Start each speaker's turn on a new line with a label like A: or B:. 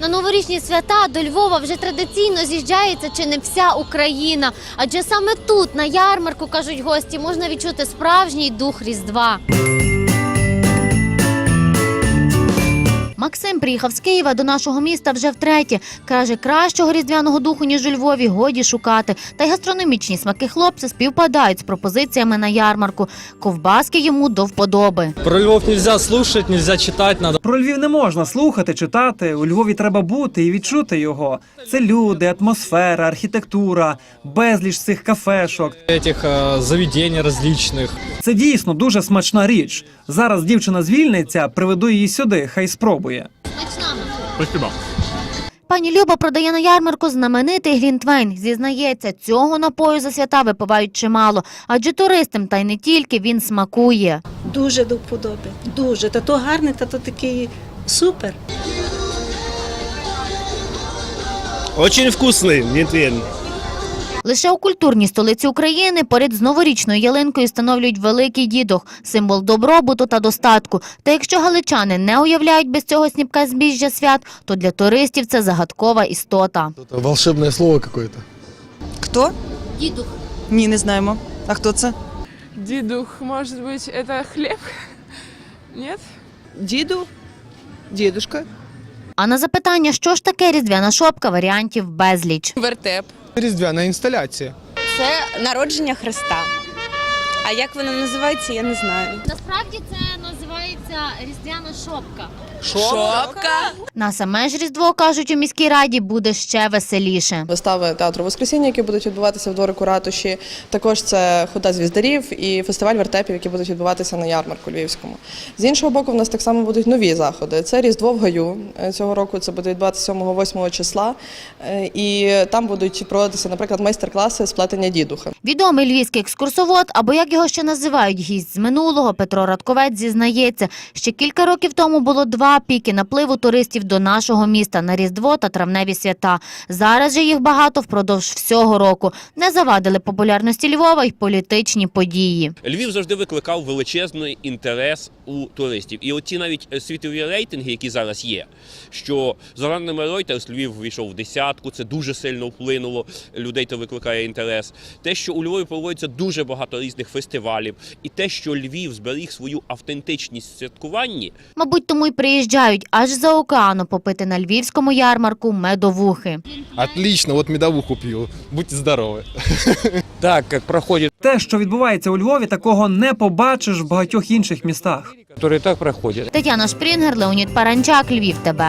A: На новорічні свята до Львова вже традиційно з'їжджається чи не вся Україна. Адже саме тут, на ярмарку, кажуть гості, можна відчути справжній дух Різдва. Максим приїхав з Києва до нашого міста вже втретє. Каже, кращого різдвяного духу, ніж у Львові, годі шукати. Та й гастрономічні смаки хлопця співпадають з пропозиціями на ярмарку. Ковбаски йому до вподоби.
B: Про Львов нельзя слушать, нельзя читать, надо
C: Про Львів не можна слухати, читати. У Львові треба бути і відчути його. Це люди, атмосфера, архітектура, безліч цих кафешок.
B: этих э, заведений различных.
C: Це дійсно дуже смачна річ. Зараз дівчина звільниться, приведу її сюди, хай спробує.
A: Пані Люба продає на ярмарку знаменитий глінтвейн. Зізнається, цього напою за свята випивають чимало, адже туристам та й не тільки він смакує.
D: Дуже до вподоби. Дуже. Та то гарний, та то такий супер.
E: Очень вкусний глинтвейн.
A: Лише у культурній столиці України поряд з новорічною ялинкою встановлюють великий дідух – символ добробуту та достатку. Та якщо галичани не уявляють без цього сніпка збіжжя свят, то для туристів це загадкова істота.
F: Это волшебное слово какое-то.
G: Хто?
A: Дідух.
G: Ні, не знаємо. А хто це?
H: Дедух, может быть, это хлеб? Нет?
G: Діду? Дідушка.
A: А на запитання, що ж таке різдвяна шопка, варіантів безліч.
H: Вертеп.
F: Різдвяна інсталяція.
I: Це народження Христа. А як воно називається, я не знаю.
A: Насправді це називається різдвяна шопка.
H: Шопка.
A: На саме ж Різдво, кажуть у міській раді, буде ще веселіше.
J: Вистави театру Воскресіння, які будуть відбуватися в дворику ратуші. Також це хода звіздарів і фестиваль вертепів, які будуть відбуватися на ярмарку Львівському. З іншого боку, в нас так само будуть нові заходи. Це Різдво в Гаю. Е, Цього року це буде відбуватися 7-8 числа. Е, І там будуть проводитися, наприклад, майстер-класи з плетення дідуха.
A: Відомий львівський екскурсовод, або як його ще називають, гість з минулого, Петро Радковець зізнається, ще кілька років тому було два піки напливу туристів до нашого міста на Різдво та травневі свята. Зараз же їх багато впродовж всього року. Не завадили популярності Львова й політичні події.
K: Львів завжди викликав величезний інтерес у туристів. І оці навіть е, світові рейтинги, які зараз є, що за даними Reuters Львів війшов в десятку, це дуже сильно вплинуло, людей то викликає інтерес. Те, що у Львові проводиться дуже багато різних фестивалів, і те, що Львів зберіг свою автентичність в святкуванні,
A: Мабуть, тому й приїжджають аж за океану попити на львівському ярмарку медовухи.
F: Отлично, от медовуху п'ю. Будьте здорові.
B: Так, як проходит,
C: Те, що відбувається у Львові, такого не побачиш в багатьох інших містах.
B: Тори так проходять.
A: Тетяна Шпрінгер, Леонід Паранчак, Львів. ТБ.